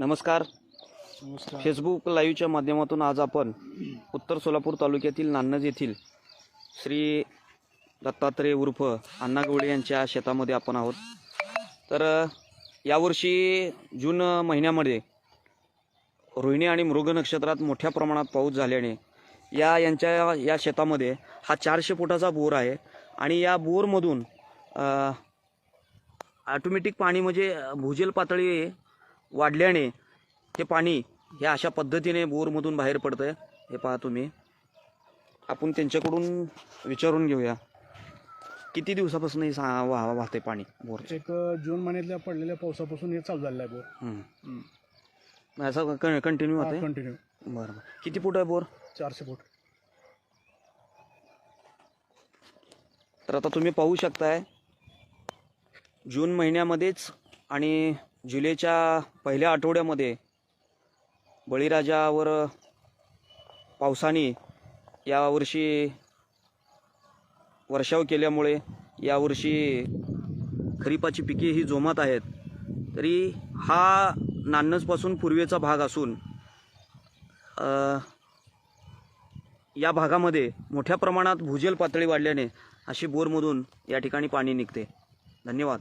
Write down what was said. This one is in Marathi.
नमस्कार. नमस्कार. फेसबुक लाईव्हच्या माध्यमातून आज आपण उत्तर सोलापूर तालुक्यातील नान्नज येथील श्री दत्तात्रय उर्फ अण्णा गवळे यांच्या शेतामध्ये आपण आहोत. तर यावर्षी जून महिन्यामध्ये रोहिणी आणि मृग नक्षत्रात मोठ्या प्रमाणात पाऊस झाल्याने या यांच्या या शेतामध्ये हा चारशे फुटाचा बोर आहे आणि या बोरमधून ऑटोमॅटिक पाणी म्हणजे भूजल पातळी वाढल्याने हे पाणी हे अशा पद्धतीने बोरमधून बाहेर पडतं आहे हे पहा तुम्ही. आपण त्यांच्याकडून विचारून घेऊया. किती दिवसापासून हे सा वा वाहते पाणी बोर? एक जून महिन्यातल्या पडलेल्या पावसापासून हे चालू झालेलं आहे बोर. असं कंटिन्यू होते कंटिन्यू बरं बरं. किती फूट आहे बोर? चारशे फूट. तर आता तुम्ही पाहू शकताय जून महिन्यामध्येच आणि जुलैच्या पहिल्या आठवड्यामध्ये बळीराजावर पावसाने यावर्षी वर्षाव केल्यामुळे यावर्षी खरीपाची पिके ही जोमात आहेत. तरी हा नान्नजपासून पूर्वेचा भाग असून या भागामध्ये मोठ्या प्रमाणात भूजल पातळी वाढल्याने अशी बोरमधून या ठिकाणी पाणी निघते. धन्यवाद.